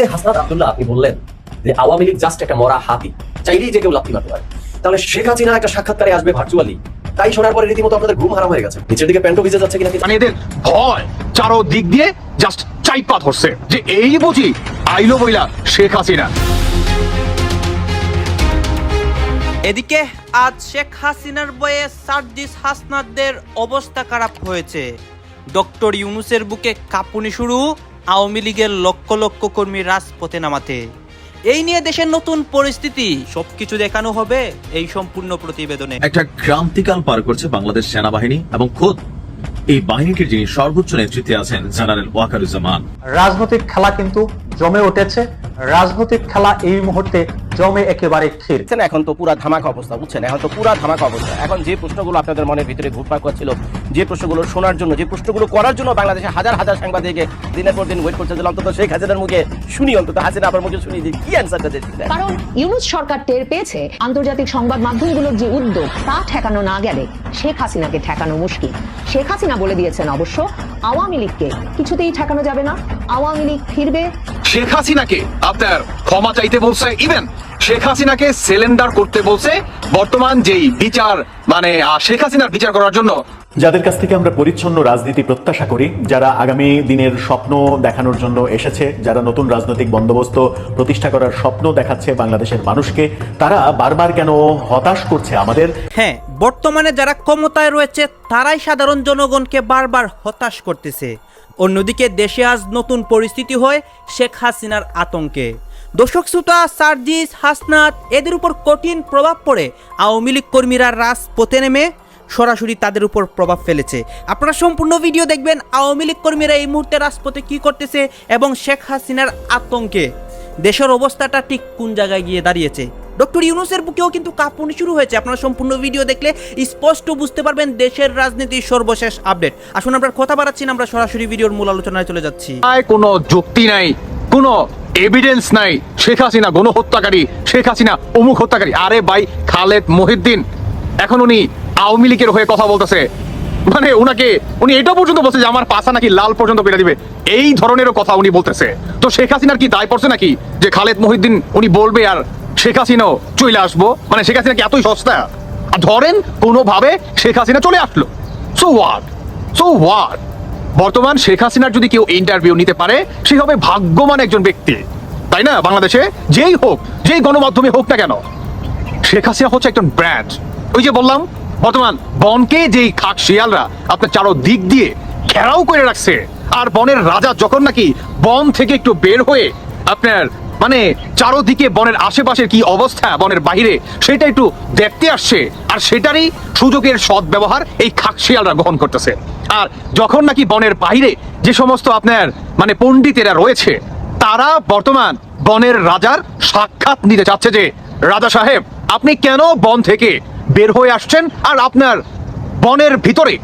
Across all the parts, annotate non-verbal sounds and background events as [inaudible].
যে হাসনাত আব্দুল্লাহ আপনি বললেন যে আওয়ামী লীগ জাস্ট একটা মরা হাতি চাইলেই যে কেউ লাথি মারতে পারে। তাহলে শেখ হাসিনা একটা সাক্ষাৎকারে আসবে ভার্চুয়ালি তাই শোনার পরে রীতিমতো আপনাদের ঘুম হারাম হয়ে গেছে। নিচের দিকে প্যান্টো ভিজে যাচ্ছে কিনা মানে এদের ভয় চারো দিক দিয়ে জাস্ট চাইপা ধরছে। যে এই বুঝি আইলো বইলা শেখ হাসিনা। এদিকে আজ শেখ হাসিনার বয়ে সার্জিস হাসনাদদের অবস্থা খারাপ হয়েছে। ডক্টর ইউনুসের বুকে কাঁপুনি শুরু আওয়ামী লীগের লক্ষ লক্ষ কর্মী রাজপথে নামাতে। এই নিয়ে দেশের নতুন পরিস্থিতি সবকিছু দেখানো হবে এই সম্পূর্ণ প্রতিবেদনে। একটা ক্রান্তিকাল পার করছে বাংলাদেশ সেনাবাহিনী এবং খোদ এই বাহিনীটির যিনি সর্বোচ্চ নেতৃত্বে আছেন জেনারেল ওয়াকারুজ্জামান। রাজনৈতিক খেলা কিন্তু জমে উঠেছে। রাজনৈতিক খেলা এই মুহূর্তে জমে একেবারে ক্ষীর। এখন তো পুরা ধামাকা অবস্থা বুঝছেন? এখন তো পুরা ধামাকা অবস্থা। এখন যে প্রশ্নগুলো আপনাদের মনের ভিতরে ঘুরপাক করছিল যে প্রশ্নগুলো শোনার জন্য যে প্রশ্নগুলো করার জন্য বাংলাদেশে হাজার হাজার সাংবাদিকে দিনের পর দিন ওয়েট করতেছিল অন্তত শেখ হাসিনার মুখে শুনি অন্তত হাসিনা আপনার মুখে শুনি যে কি অ্যান্সারটা দিচ্ছেন কারণ ইউনুস সরকার টের পেয়েছে আন্তর্জাতিক সংবাদ মাধ্যমগুলোর যে উদ্যোগ তা ঠেকানো না গেলে শেখ হাসিনাকে ঠেকানো মুশকিল। শেখ হাসিনা বলে দিয়েছেন অবশ্য আওয়ামী লীগকে কিছুতেই ঠেকানো যাবে না। আওয়ামী লীগ ফিরবে শেখ হাসিনাকে আপনার ক্ষমা চাইতে বলছে ইভেন শেখ হাসিনাকে সিলিন্ডার করতে বলছে বর্তমান যেই বিচার মানে শেখ হাসিনার বিচার করার জন্য। যাদের কাছ থেকে আমরা পরিচ্ছন্ন রাজনীতি প্রত্যাশা করি যারা আগামী দিনের স্বপ্ন দেখানোর জন্য এসেছে যারা নতুন রাজনৈতিক বন্দোবস্ত প্রতিষ্ঠা করার স্বপ্ন দেখাচ্ছে বাংলাদেশের মানুষকে তারা বারবার কেন হতাশ করছে আমাদের? হ্যাঁ বর্তমানে যারা ক্ষমতায় রয়েছে তারাই সাধারণ জনগণকে বারবার হতাশ করতেছে। অন্যদিকে দেশে আজ নতুন পরিস্থিতি হয় শেখ হাসিনার আতঙ্কে। দর্শক শ্রোতা, সার্জিস, হাসনাত, এদের উপর কঠিন প্রভাব পড়ে আওয়ামী লীগ কর্মীরা রাজপথে নেমে সরাসরি তাদের উপর প্রভাব ফেলেছে। আপনারা সম্পূর্ণ ভিডিও দেখবেন আওয়ামী লীগ কর্মীরা এই মুহূর্তে রাজপথে কি করতেছে এবং শেখ হাসিনার আতঙ্কে। দেশের অবস্থাটা ঠিক কোন জায়গায় গিয়ে দাঁড়িয়েছে? ডক্টর ইউনুসের বুকেও কিন্তু কাঁপুনি শুরু হয়েছে। আপনারা সম্পূর্ণ ভিডিও দেখলে স্পষ্ট বুঝতে পারবেন দেশের রাজনীতির সর্বশেষ আপডেট। আসুন আমরা কথা বাড়াচ্ছি না আমরা সরাসরি ভিডিওর মূল আলোচনায় চলে যাচ্ছি। কোনো যুক্তি নাই, কোনো এভিডেন্স নাই। শেখ হাসিনা গণহত্যাকারী, শেখ হাসিনা অমুক হত্যাকারী। আরে ভাই, খালেদ মহিদ্দিন এখন উনি আওয়ামী লীগের হয়ে কথা বলতেছে। মানে উনাকে, উনি এটা পর্যন্ত বলছে যে আমার পাশা নাকি লাল পর্যন্ত পেরে দিবে। এই ধরনেরও কথা উনি বলতেছে। তো শেখ হাসিনার কি দায় পড়ছে নাকি? যে খালেদ মহিদ্দিন উনি বলবে আর শেখ হাসিনাও চলে আসব। মানে শেখ হাসিনা কি এতই সস্তা? আর ধরেন কোনোভাবে শেখ হাসিনা চলে আসলো। সো ওয়াট সো হোয়াট বর্তমান শেখ হাসিনার যদি কেউ ইন্টারভিউ নিতে পারে, সে হবে ভাগ্যবান একজন ব্যক্তি। তাই না? বাংলাদেশে যেই হোক, যেই গণমাধ্যমে হোক না কেন, শেখ হাসিনা হচ্ছে একজন ব্র্যান্ড ওই যে বললাম, বর্তমান বনকে যেই খাক শিয়ালরা আপনার চারো দিক দিয়ে ঘেরাও করে রাখছে, আর বনের রাজা যখন নাকি বন থেকে একটু বের হয়ে আপনার মানে চারোদিকে বনের আশেপাশের কি অবস্থা, বনের বাইরে সেটা একটু দেখতে আসছে। আর সেটারই সুযোগের সৎ ব্যবহার এই খাকশিয়ালরা গ্রহণ করতেছে। আর যখন নাকি বনের বাইরে যে সমস্ত আপনার মানে পণ্ডিতেরা রয়েছে, তারা বর্তমান বনের রাজার সাক্ষাৎ নিতে চাচ্ছে যে, রাজা সাহেব, আপনি কেন বন থেকে বের হয়ে আসছেন? আর আপনার বনের ভিতরে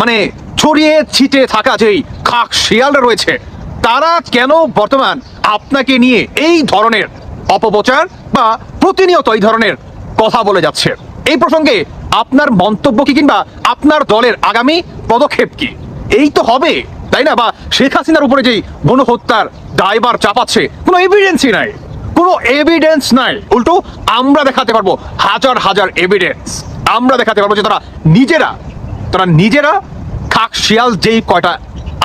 মানে ছড়িয়ে ছিটে থাকা যেই খাক শিয়ালরা রয়েছে, তারা কেন বর্তমান আপনাকে নিয়ে এই ধরনের অপপ্রচার বা প্রতিনিয়ত এই ধরনের কথা বলে যাচ্ছে। এই প্রসঙ্গে আপনার মন্তব্য কি কিংবা আপনার দলের আগামী পদক্ষেপ কি? এই তো হবে, তাই না? বা শেখ হাসিনার উপরে যেই গণহত্যার দায়বার চাপাচ্ছে, কোনো এভিডেন্সই নাই। কোনো এভিডেন্স নাই। উল্টো, আমরা দেখাতে পারব হাজার হাজার এভিডেন্স আমরা দেখাতে পারব যে তারা নিজেরা তারা নিজেরা খাক শিয়াল যেই কয়টা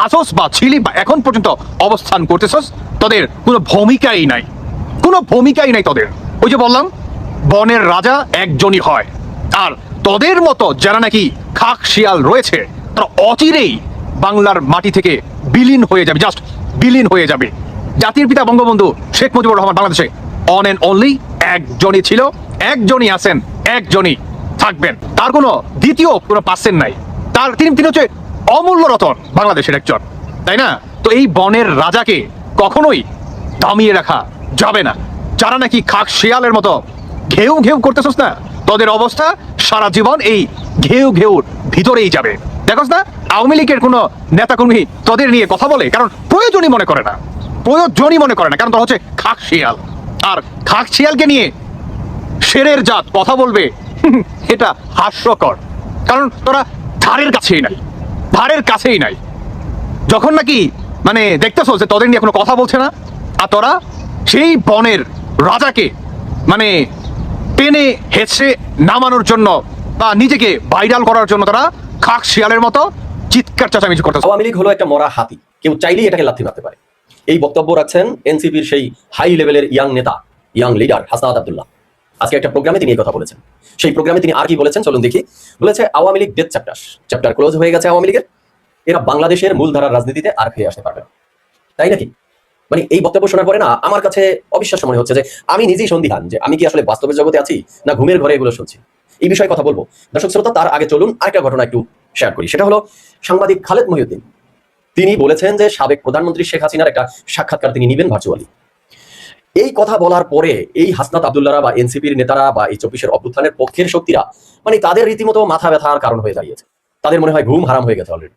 আসস বা ছিলি বা এখন পর্যন্ত অবস্থান করতেছস, তাদের কোনো ভূমিকাই নাই। কোনো ভূমিকাই নাই তাদের। ওই যে বললাম, বনের রাজা একজনই হয়। আর তোদের মতো যারা নাকি খাক শিয়াল রয়েছে, তারা অচিরেই বাংলার মাটি থেকে বিলীন হয়ে যাবে জাস্ট বিলীন হয়ে যাবে। জাতির পিতা বঙ্গবন্ধু শেখ মুজিবুর রহমান বাংলাদেশে অন এন্ড অনলি একজনই ছিল। একজনই আছেন, একজনই থাকবেন। তার কোনো দ্বিতীয় কোনো পার্সেন্ট নাই। তার তিনি তিনি হচ্ছে অমূল্য রতন, বাংলাদেশের একজন। তাই না? তো এই বনের রাজাকে কখনোই দামিয়ে রাখা যাবে না। যারা নাকি খাক শিয়ালের মতো ঘেউ ঘেউ করতেছস না, তোদের অবস্থা সারা জীবন এই ঘেউ ঘেউর ভিতরেই যাবে। দেখোস না, আওয়ামী লীগের কোনো নেতাকর্মী তোদের নিয়ে কথা বলে, কারণ প্রয়োজনই মনে করে না। প্রয়োজনই মনে করে না, কারণ তোর হচ্ছে খাক শিয়াল। আর খাক শিয়ালকে নিয়ে শেরের জাত কথা বলবে, [laughs] এটা হাস্যকর। কারণ তোরা ধারের কাছেই নাই। ধারের কাছেই নাই। যখন নাকি মানে দেখতেছো যে তোদের নিয়ে কোনো কথা বলছে না, আর তোরা সেই বনের রাজাকে মানে টেনে হেসে নামানোর জন্য বা নিজেকে ভাইরাল করার জন্য তারা খাক শিয়ালের মতো চিৎকার চেঁচামেচি করতেছে। আওয়ামী লীগ হলো একটা মরা হাতি। কেউ চাইলেই এটাকে লাথি মারতে পারে। এই বক্তব্য রাখছেন এনসিপির সেই হাই লেভেলের ইয়াং নেতা ইয়াং লিডার হাসনাত আব্দুল্লাহ। আজকে একটা প্রোগ্রামে তিনি এই কথা বলেছেন। সেই প্রোগ্রামে তিনি আর কি বলেছেন? চলুন দেখি। বলেছে, Awami League death chapter chapter close হয়ে গেছে আওয়ামী লীগের। এরা বাংলাদেশের মূলধারার রাজনীতিতে আর ফিরে আসতে পারবে তাই নাকি? মানে এই বক্তব্য শোনার পরে না, আমার কাছে অবিশ্বাস্য মনে হচ্ছে যে আমি নিজেই সন্দিহান যে আমি কি আসলে বাস্তবের জগতে আছি না ঘুমের ঘরে এগুলো শুনছি? এই বিষয়ে কথা বলব। দর্শক শ্রোতা, তার আগে চলুন আরেকটা ঘটনা একটু শেয়ার করি। সেটা হলো সাংবাদিক খালেদ মহিউদ্দিন। তিনি বলেছেন যে সাবেক প্রধানমন্ত্রী শেখ হাসিনার একটা সাক্ষাৎকার তিনি নিবেন ভার্চুয়ালি এই কথা বলার পরে এই হাসনাত আবদুল্লারা বা এনসিপির নেতারা বা এই চব্বিশের অভ্যুত্থানের পক্ষের শক্তিরা মানে তাদের রীতিমতো মাথা ব্যথার কারণ হয়ে দাঁড়িয়েছে। তাদের মনে হয় ঘুম হারাম হয়ে গেছে অলরেডি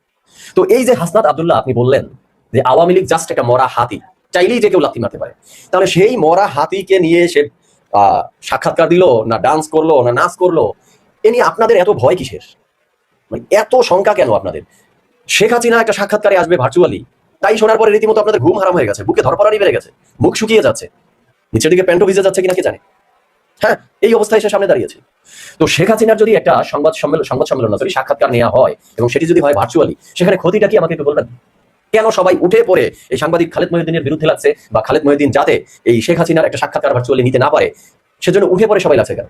তো এই যে হাসনাত আবদুল্লাহ আপনি বললেন যে আওয়ামী লীগ জাস্ট একটা মরা হাতি, চাইলেই যে কেউ লাথি মারতে পারে। তাহলে সেই মরা হাতিকে নিয়ে সে সাক্ষাৎকার দিল, না ডান্স করল, না নাচ করল, এ নিয়ে আপনাদের এত ভয় কিসের? মানে এত শঙ্কা কেন আপনাদের? শেখ হাসিনা একটা সাক্ষাৎকারে আসবে ভার্চুয়ালি তাই শোনার পরে রীতিমতো আপনাদের ঘুম হারাম হয়ে গেছে, বুকে ধরপড়ানি বেড়ে গেছে, মুখ শুকিয়ে যাচ্ছে। নিচের দিকে প্যান্টও ভিজে যাচ্ছে কিনা কে জানে? হ্যাঁ এই অবস্থায় সে সামনে দাঁড়িয়েছে। তো শেখ হাসিনার যদি একটা সংবাদ সম্মেলন সংবাদ সম্মেলন না, সাক্ষাৎকার নেওয়া হয় এবং সেটি যদি হয় ভার্চুয়ালি সেখানে ক্ষতিটা কি আমাকে একটু বলবেন? কেন সবাই উঠে পড়ে এই সাংবাদিক খালেদ মহিউদ্দিনের বিরুদ্ধে লাগছে বা খালেদ মহিউদ্দিন যাতে এই শেখ হাসিনার একটা সাক্ষাৎকার ভার্চুয়ালি নিতে না পারে সেজন্য উঠে পড়ে সবাই লাগছে কেন?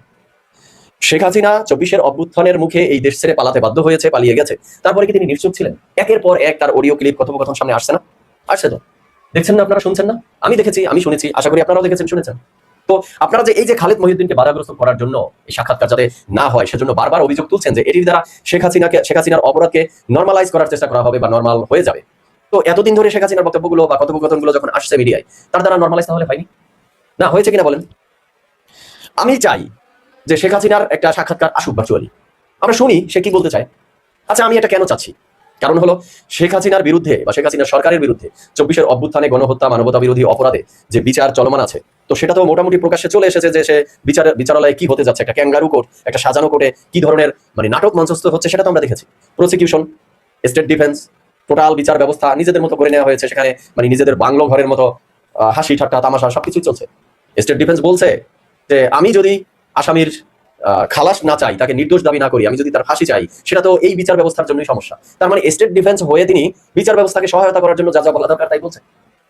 শেখ হাসিনা চব্বিশের অভ্যুত্থানের মুখে এই দেশ ছেড়ে পালাতে বাধ্য হয়েছে পালিয়ে গেছে। তারপরে কি তিনি নিশ্চুপ ছিলেন? একের পর এক তার অডিও ক্লিপ কথোপকথন সামনে আসছে না? আসছে তো। দেখছেন না আপনারা, শুনছেন না? আমি দেখেছি, আমি শুনেছি, আশা করি আপনারাও দেখেছেন, শুনেছেন। তো আপনারা যে এই যে খালেদ মহিউদ্দিনকে বাধাগ্রস্ত করার জন্য এই সাক্ষাৎকার যাতে না হয়, সেজন্য বারবার অভিযোগ তুলছেন যে এটির দ্বারা শেখ হাসিনাকে, শেখ হাসিনার অপরাধকে নর্মালাইজ করার চেষ্টা করা হবে বা নর্মাল হয়ে যাবে। তো এতদিন ধরে শেখ হাসিনার বক্তব্যগুলো বা কথোপকথনগুলো যখন আসছে মিডিয়ায়, তার দ্বারা নর্মালাইজ তাহলে হয়নি? না, হয়েছে কিনা বলেন? আমি চাই যে শেখ হাসিনার একটা সাক্ষাৎকার আসুক ভার্চুয়ালি আমরা শুনি, সে কি বলতে চায়? আচ্ছা আমি এটা কেন চাচ্ছি? কারণ হলো শেখ হাসিনার বিরুদ্ধে বা শেখ হাসিনার সরকারের বিরুদ্ধে চব্বিশের অভ্যুত্থানে গণহত্যা, মানবতা বিরোধী অপরাধে যে বিচার চলমান আছে, তো সেটা তো মোটামুটি প্রকাশ্যে চলে এসেছে যে সে বিচার, বিচারালয়ে কি হতে যাচ্ছে, একটা ক্যাঙ্গারু কোর্ট, একটা সাজানো কোর্টে কি ধরনের মানে নাটক মঞ্চস্থ হচ্ছে সেটা তো আমরা দেখেছি। প্রসিকিউশন স্টেট ডিফেন্স টোটাল বিচার ব্যবস্থা নিজেদের মতো করে নেওয়া হয়েছে, সেখানে মানে নিজেদের বাংলো ঘরের মতো হাসি ঠাট্টা, তামাশা সবকিছুই চলছে। স্টেট ডিফেন্স বলছে যে, আমি যদি আসামির খালাস না চাই, তাকে নির্দোষ দাবি না করি, আমি যদি তার ফাঁসি চাই, সেটা তো এই বিচার ব্যবস্থার জন্যই সমস্যা। তার মানে স্টেট ডিফেন্স হয়ে তিনি বিচার ব্যবস্থাকে সহায়তা করার জন্য যা যা বলা দরকার তাই বলছে।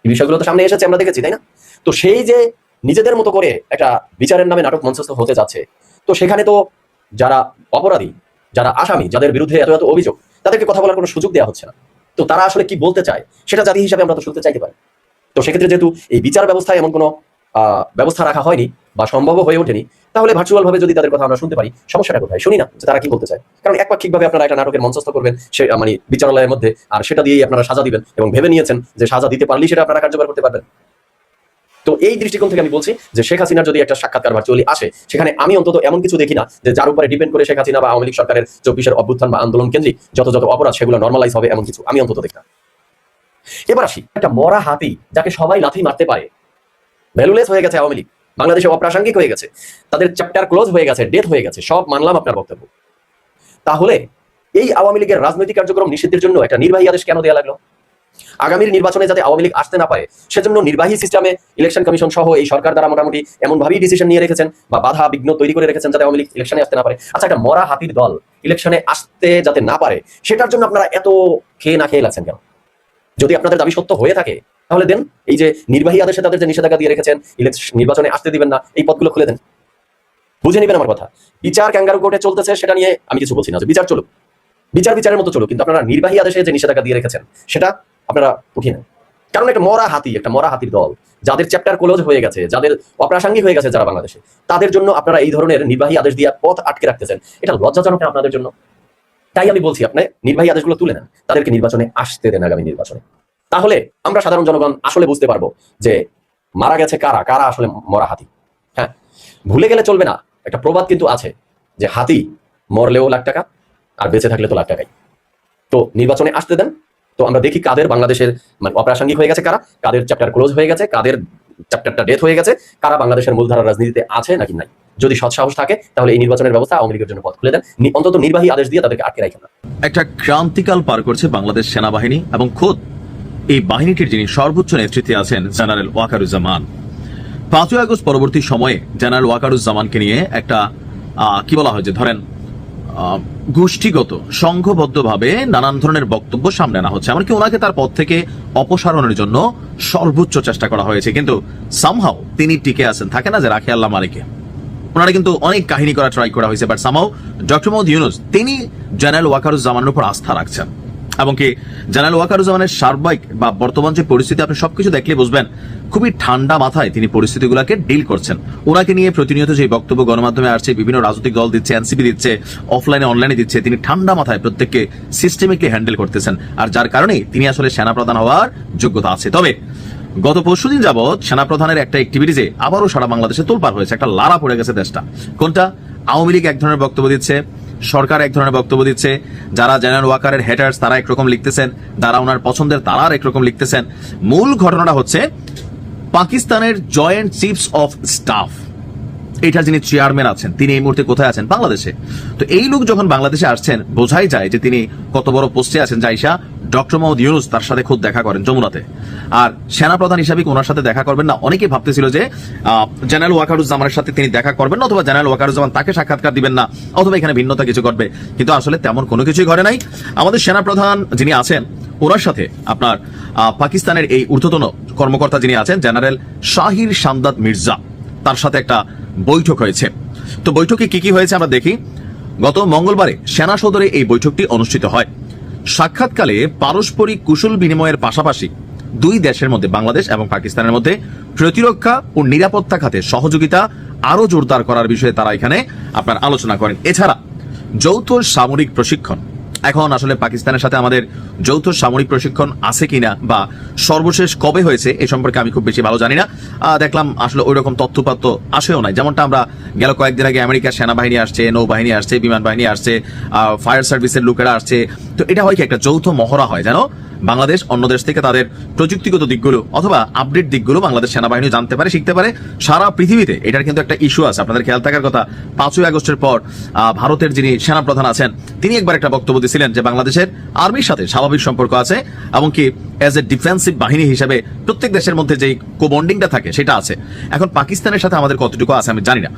এই বিষয়গুলো তো সামনে এসেছে, আমরা দেখেছি, তাই না? তো সেই যে নিজেদের মতো করে একটা বিচারের নামে নাটক মঞ্চস্থ হতে যাচ্ছে, তো সেখানে তো যারা অপরাধী, যারা আসামি, যাদের বিরুদ্ধে এত এত অভিযোগ, তাদেরকে কথা বলার কোনো সুযোগ দেওয়া হচ্ছে না। তো তারা আসলে কি বলতে চায়, সেটা জাতি হিসাবে আমরা তো শুনতে চাইতে পারি। তো সেক্ষেত্রে যেহেতু এই বিচার ব্যবস্থায় এমন কোনো ব্যবস্থা রাখা হয়নি বা সম্ভব হয়ে ওঠেনি তাহলে ভার্চুয়াল ভাবে যদি তাদের কথা আমরা শুনতে পারি, সমস্যাটা কোথায়? শুনি না তারা কি বলতে চায়। কারণ একপাক্ষিকভাবে আপনারা একটা নাটকের মঞ্চস্থ করবেন, সে মানে বিচারালয়ের মধ্যে, আর সেটা দিয়েই আপনারা সাজা দিবেন এবং ভেবে নিয়েছেন যে সাজা দিতে পারলেই সেটা আপনারা কার্যকর করতে পারবেন। তো এই দৃষ্টিকোণ থেকে আমি বলছি যে শেখ হাসিনার যদি একটা সাক্ষাৎকার ভার্চুয়ালি আসে, সেখানে আমি অন্তত এমন কিছু দেখি না যে যার উপরে ডিপেন্ড করে শেখ হাসিনা বা আওয়ামী লীগ সরকারের চব্বিশের অভ্যুত্থান বা আন্দোলন কেন্দ্রিক যত যত অপরাধ সেগুলো নর্মালাইজ হবে এমন কিছু আমি অন্তত দেখি না। এবার আসি, একটা মরা হাতি যাকে সবাই লাথি মারতে পারে ভ্যালুলেস হয়ে গেছে আওয়ামী লীগ। বাংলাদেশে অপ্রাসঙ্গিক হয়ে গেছে। তাদের চ্যাপ্টার ক্লোজ হয়ে গেছে ডেথ হয়ে গেছে, সব মানলাম আপনার বক্তব্য। তাহলে এই আওয়ামী লীগের রাজনৈতিক কার্যক্রম নিষিদ্ধের জন্য একটা নির্বাহী আদেশ কেন দেওয়া লাগল? আগামীর নির্বাচনে যাতে আওয়ামী লীগ আসতে না পারে, সেজন্য নির্বাহী সিস্টেমে ইলেকশন কমিশন সহ এই সরকার দ্বারা মোটামুটি এমন ভাবেই ডিসিশন নিয়ে রেখেছেন বা বাধা বিঘ্ন তৈরি করে রেখেছেন যাতে আওয়ামী লীগ ইলেকশনে আসতে না পারে। আচ্ছা একটা মরা হাতির দল ইলেকশনে আসতে যাতে না পারে, সেটার জন্য আপনারা এত খেয়ে না খেয়ে লাগছেন কেন? যদি আপনাদের দাবি সত্য হয়ে থাকে, তাহলে দেন এই যে নির্বাহী আদেশে তাদের যে নিষেধাজ্ঞা দিয়ে রেখেছেন নির্বাচনে আসতে দিবেন না, এই পদগুলো খুলে দেন। বুঝে নেবেন আমার কথা। বিচার ক্যাঙ্গারু কোর্টে চলতেছে, সেটা নিয়ে আমি কিছু বলছি না বিচার চলুক। বিচার বিচারের মতো চলুক, কিন্তু আপনারা নির্বাহী আদেশে যে নিষেধাজ্ঞা দিয়ে রেখেছেন, সেটা আপনারা উঠিয়ে নেন। কারণ একটা মরা হাতি, একটা মরা হাতির দল, যাদের চ্যাপ্টার ক্লোজ হয়ে গেছে, যাদের অপ্রাসঙ্গিক হয়ে গেছে যারা বাংলাদেশে, তাদের জন্য আপনারা এই ধরনের নির্বাহী আদেশ দিয়ে পথ আটকে রাখতেছেন। এটা লজ্জাজনক আপনাদের জন্য? তাই আমি বলছি আপনি নির্বাহী আদেশগুলো তুলে নেন, তাদেরকে নির্বাচনে আসতে দেন আগামী নির্বাচনে। তাহলে আমরা সাধারণ জনগণ আসলে বুঝতে পারব যে মারা গেছে কারা কারা আসলে মরা হাতি। হ্যাঁ ভুলে গেলে চলবে না, একটা প্রবাদ কিন্তু আছে যে হাতি মরলেও লাখ টাকা আর বেঁচে থাকলে তো লাখ টাকাই। তো নির্বাচনে আসতে দেন, তো আমরা দেখি কাদের বাংলাদেশের মানে অপ্রাসঙ্গিক হয়ে গেছে কারা, কাদের চ্যাপ্টার ক্লোজ হয়ে গেছে, কাদের চ্যাপ্টারটা ডেথ হয়ে গেছে। কারা বাংলাদেশের মূলধারার রাজনীতিতে আছে নাকি নাই? যদি সৎসাহস থাকে, তাহলে এই নির্বাচনের ব্যবস্থা আওয়ামী লীগের জন্য পথ খুলে দেন। অন্তত নির্বাহী আদেশ দিয়ে তাদেরকে আটকে রাখেন একটা ক্রান্তিকাল পার করছে বাংলাদেশ সেনাবাহিনী এবং খোদ এই বাহিনীটির যিনি সর্বোচ্চ নেতৃত্বে আছেন, জেনারেল ওয়াকারুজ্জামান। পাঁচই আগস্ট পরবর্তী সময়ে জেনারেল ওয়াকারুজ্জামানকে নিয়ে একটা কি বলা হয় যে ধরেন গোষ্ঠীগত, সংঘবদ্ধভাবে নানান ধরনের বক্তব্য সামনে আনা হচ্ছে। এমনকি ওনাকে তার পদ থেকে অপসারণের জন্য সর্বোচ্চ চেষ্টা করা হয়েছে। কিন্তু সামহাও তিনি টিকে আছেন। থাকে না যে রাখে আল্লাহ মালিকে ওনারা কিন্তু অনেক কাহিনী করা ট্রাই করা হয়েছে but somehow doctor Mohammad Yunus, তিনি জেনারেল ওয়াকারুজ্জামানের উপর আস্থা রাখছেন। এবং কি ওয়াকারুজ্জামানের সার্বিক বা বর্তমান যে পরিস্থিতি, আপনি সবকিছু দেখলে বুঝবেন খুবই ঠান্ডা মাথায় তিনি পরিস্থিতিগুলোকে ডিল করছেন। ওনাকে নিয়ে প্রতিনিয়ত যে বক্তব্য গণমাধ্যমে আসছে, বিভিন্ন রাজনৈতিক দল দিচ্ছে এনসিপি দিচ্ছে অফলাইনে অনলাইনে দিচ্ছে, তিনি ঠান্ডা মাথায় প্রত্যেককে সিস্টেমিকলি হ্যান্ডেল করতেছেন। আর যার কারণে তিনি আসলে সেনাপ্রধান হওয়ার যোগ্যতা আছে। তবে গত পরশুদিন যাবৎ সেনাপ্রধানের একটা অ্যাক্টিভিটিজে আবারও সারা বাংলাদেশে তোলপার হয়েছে, একটা লারা পড়ে গেছে দেশটা। কোনটা? আওয়ামী লীগ এক ধরনের বক্তব্য দিচ্ছে সরকার এক ধরনের বক্তব্য দিচ্ছে, যারা জেনারেল ওয়াকারের হেটার্স তারা একরকম লিখতেছেন, যারা ওনার পছন্দের তারা আর একরকম লিখতেছেন। মূল ঘটনাটা হচ্ছে পাকিস্তানের জয়েন্ট চিফস অফ স্টাফ এটা যিনি চেয়ারম্যান আছেন, তিনি এই মুহূর্তে কোথায় আছেন? বাংলাদেশে। তো এই লোক যখন বাংলাদেশে আসছেন, বোঝাই যায় যে তিনি কত বড় পোস্টে আছেন, জাইসা ডক্টর মোহাম্মদ ইউনুস তার সাথে খুব দেখা করেন যমুনাতে। আর সেনাপ্রধান হিসাবে ওনার সাথে দেখা করবেন না? অনেকে ভাবতেছিল যে জেনারেল ওয়াকারুজ্জামানের সাথে তিনি দেখা করবেন না অথবা জেনারেল ওয়াকারুজ্জামান তাকে সাক্ষাৎকার দিবেন না, অথবা এখানে ভিন্নতা কিছু ঘটবে। কিন্তু আসলে তেমন কোনো কিছুই ঘটে নাই। আমাদের সেনাপ্রধান যিনি আছেন, ওনার সাথে আপনার পাকিস্তানের এই ঊর্ধ্বতন কর্মকর্তা যিনি আছেন, জেনারেল শাহির শামদাদ মির্জা, তার সাথে একটা বৈঠক হয়েছে। তো বৈঠকে কি কি হয়েছে আমরা দেখি। গত মঙ্গলবারে সেনা সদরে এই বৈঠকটি অনুষ্ঠিত হয়। সাক্ষাৎকালে পারস্পরিক কুশল বিনিময়ের পাশাপাশি দুই দেশের মধ্যে, বাংলাদেশ এবং পাকিস্তানের মধ্যে প্রতিরক্ষা ও নিরাপত্তা খাতে সহযোগিতা আরও জোরদার করার বিষয়ে তারা এখানে আপনার আলোচনা করেন। এছাড়া যৌথ সামরিক প্রশিক্ষণ এখন আসলে পাকিস্তানের সাথে আমাদের যৌথ সামরিক প্রশিক্ষণ আছে কিনা বা সর্বশেষ কবে হয়েছে, এ সম্পর্কে আমি খুব বেশি ভালো জানি না। দেখলাম আসলে ওই রকম তথ্যপাত্য আসেও নাই। যেমনটা আমরা গেল কয়েকদিন আগে আমেরিকার সেনাবাহিনী আসছে, নৌবাহিনী আসছে বিমান বাহিনী আসছে ফায়ার সার্ভিসের লোকেরা আসছে। তো এটা হয় কি একটা যৌথ মহড়া হয়, জানো? বাংলাদেশ অন্য দেশ থেকে তাদের প্রযুক্তিগত দিকগুলো অথবা আপডেট দিকগুলো বাংলাদেশ সেনাবাহিনী জানতে পারে, শিখতে পারে। সারা পৃথিবীতে এটার কিন্তু একটা ইস্যু আছে। আপনাদের খেয়াল থাকার কথা, পাঁচই আগস্টের পর ভারতের যিনি সেনাপ্রধান আছেন, তিনি একবার একটা বক্তব্য দিয়েছিলেন যে বাংলাদেশের আর্মির সাথে স্বাভাবিক সম্পর্ক আছে, এমনকি অ্যাজ এ ডিফেন্সিভ বাহিনী হিসেবে প্রত্যেক দেশের মধ্যে যেই কোবন্ডিংটা থাকে, সেটা আছে। এখন পাকিস্তানের সাথে আমাদের কতটুকু আছে আমি জানি না।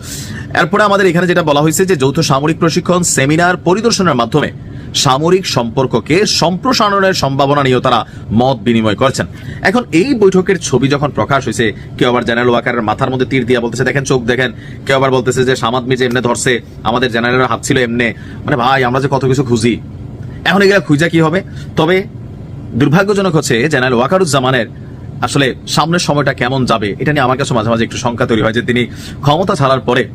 এরপরে আমাদের এখানে যেটা বলা হয়েছে যে যৌথ সামরিক প্রশিক্ষণ সেমিনার পরিদর্শনের মাধ্যমে সামরিক সম্পর্ককে সম্প্রসারণের সম্ভাবনা নিয়েও তারা মত বিনিময় করছেন। এখন এই বৈঠকের ছবি যখন প্রকাশ হয়েছে, কেউ আবার জেনারেল ওয়াকারের মাথার মধ্যে তীর দিয়া বলতেছে, দেখেন, চোখ দেখেন। কেউ আবার বলতেছে যে, সামাদ মির্জা এমনি ধরছে, আমাদের জেনারেলের হাত ছিল এমনি। মানে ভাই, আমরা যে কত কিছু খুঁজি, এখন এগুলা খুঁজা কি হবে? তবে দুর্ভাগ্যজনক হচ্ছে, জেনারেল ওয়াকারুজ্জামানের আসলে সামনের সময়টা কেমন যাবে, এটা নিয়ে আমার কাছে মাঝে মাঝে একটু শঙ্কা তৈরি হয় যে, তিনি ক্ষমতা ছাড়ার পরে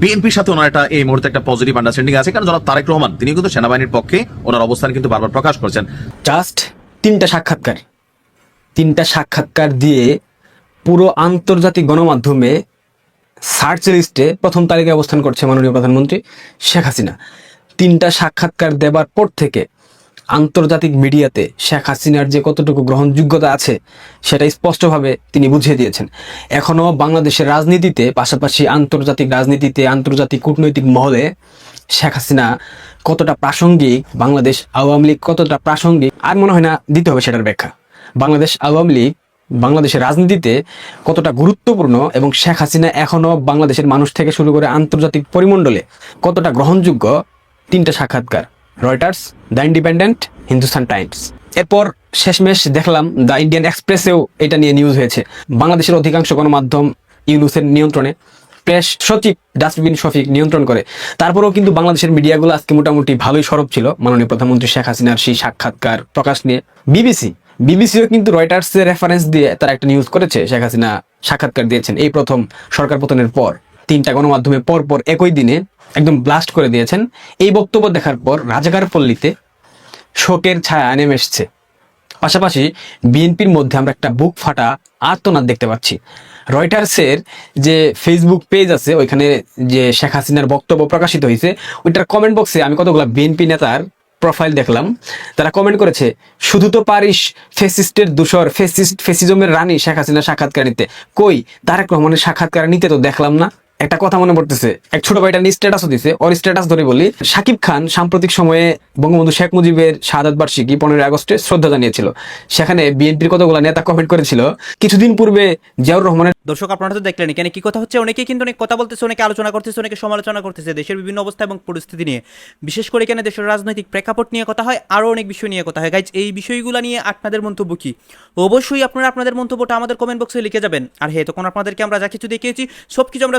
বিএনপির সাথে ওনার একটা এই মুহূর্তে একটা পজিটিভ আন্ডারস্ট্যান্ডিং আছে, কারণ জনাব তারেক রহমান, তিনি কিন্তু সেনাবাহিনীর পক্ষে ওনার অবস্থান কিন্তু বারবার প্রকাশ করছেন। জাস্ট তিনটা সাক্ষাৎকার। তিনটা সাক্ষাৎকার দিয়ে পুরো আন্তর্জাতিক গণমাধ্যমে সার্চ লিস্টে প্রথম তালিকায় অবস্থান করছে মাননীয় প্রধানমন্ত্রী শেখ হাসিনা। তিনটা সাক্ষাৎকার দেবার পর থেকে আন্তর্জাতিক মিডিয়াতে শেখ হাসিনার যে কতটুকু গ্রহণযোগ্যতা আছে, সেটা স্পষ্টভাবে তিনি বুঝিয়ে দিয়েছেন। এখনও বাংলাদেশের রাজনীতিতে, পাশাপাশি আন্তর্জাতিক রাজনীতিতে, আন্তর্জাতিক কূটনৈতিক মহলে শেখ হাসিনা কতটা প্রাসঙ্গিক, বাংলাদেশ আওয়ামী লীগ কতটা প্রাসঙ্গিক, আর মনে হয় না দিতে হবে সেটার ব্যাখ্যা। বাংলাদেশ আওয়ামী লীগ বাংলাদেশের রাজনীতিতে কতটা গুরুত্বপূর্ণ এবং শেখ হাসিনা এখনও বাংলাদেশের মানুষ থেকে শুরু করে আন্তর্জাতিক পরিমণ্ডলে কতটা গ্রহণযোগ্য, তিনটা সাক্ষাৎকার। Reuters the Independent Hindustan Times এরপর শেষমেশ দেখলাম দ্য ইন্ডিয়ান এক্সপ্রেসেও এটা নিয়ে নিউজ হয়েছে। বাংলাদেশের অধিকাংশ গণমাধ্যম ইউনুসের নিয়ন্ত্রণে প্রেস সচিব ডাস্টবিন শফিক নিয়ন্ত্রণ করে। তারপরেও কিন্তু বাংলাদেশের মিডিয়াগুলো আজকে মোটামুটি ভালোই সরব ছিল। মাননীয় প্রধানমন্ত্রী শেখ হাসিনার সেই সাক্ষাৎকার প্রকাশ নিয়ে বিবিসি। বিবিসিও কিন্তু রয়টার্সের রেফারেন্স দিয়ে তারা একটা নিউজ করেছে। শেখ হাসিনা সাক্ষাৎকার দিয়েছেন এই প্রথম সরকার পতনের পর। তিনটা গণমাধ্যমে পর পর একই দিনে একদম ব্লাস্ট করে দিয়েছেন। এই বক্তব্য দেখার পর রাজাকার পল্লীতে শোকের ছায়া নেমে এসছে। পাশাপাশি বিএনপির মধ্যে আমরা একটা বুক ফাটা আর্তনাদ দেখতে পাচ্ছি। রয়টার্সের যে ফেসবুক পেজ আছে, ওইখানে যে শেখ হাসিনার বক্তব্য প্রকাশিত হয়েছে, ওইটার কমেন্ট বক্সে আমি কতগুলো বিএনপি নেতার প্রোফাইল দেখলাম। তারা কমেন্ট করেছে, শুধু তো পারিস ফেসিস্টের দূষর ফেসিস্ট ফেসিজমের রানী শেখ হাসিনা সাক্ষাৎকার নিতে। কই, তারেক রহমানের সাক্ষাৎকার নিতে তো দেখলাম না। একটা কথা মনে পড়তেছে। এক ছোট ভাইটা স্ট্যাটাসও দিছে। ওর স্ট্যাটাস ধরে বলি, সাকিব খান সাম্প্রতিক সময়ে বঙ্গবন্ধু শেখ মুজিবের শাহাদ বার্ষিকী পনেরোই আগস্টে শ্রদ্ধা জানিয়েছিল। সেখানে বিএনপির কতগুলো নেতা কমেন্ট করেছিল। কিছুদিন পূর্বে জিয়াউর রহমানের দর্শক, আপনারা তো দেখলেন এখানে কি কথা হচ্ছে। অনেকেই কিন্তু অনেক কথা বলতেছে, অনেকে আলোচনা করতেছে, অনেকে সমালোচনা করতেছে। দেশের বিভিন্ন অবস্থা এবং পরিস্থিতি নিয়ে। বিশেষ করে এখানে দেশের রাজনৈতিক প্রেক্ষাপট নিয়ে কথা হয়, আরও অনেক বিষয় নিয়ে কথা হয়। গাইজ এই বিষয়গুলো নিয়ে আপনাদের মন্তব্য কি? অবশ্যই আপনারা আপনাদের মন্তব্যটা আমাদের কমেন্ট বক্সে লিখে যাবেন। আর হ্যাঁ তখন আপনাদেরকে আমরা যা কিছু দেখিয়েছি সব কিছু আমরা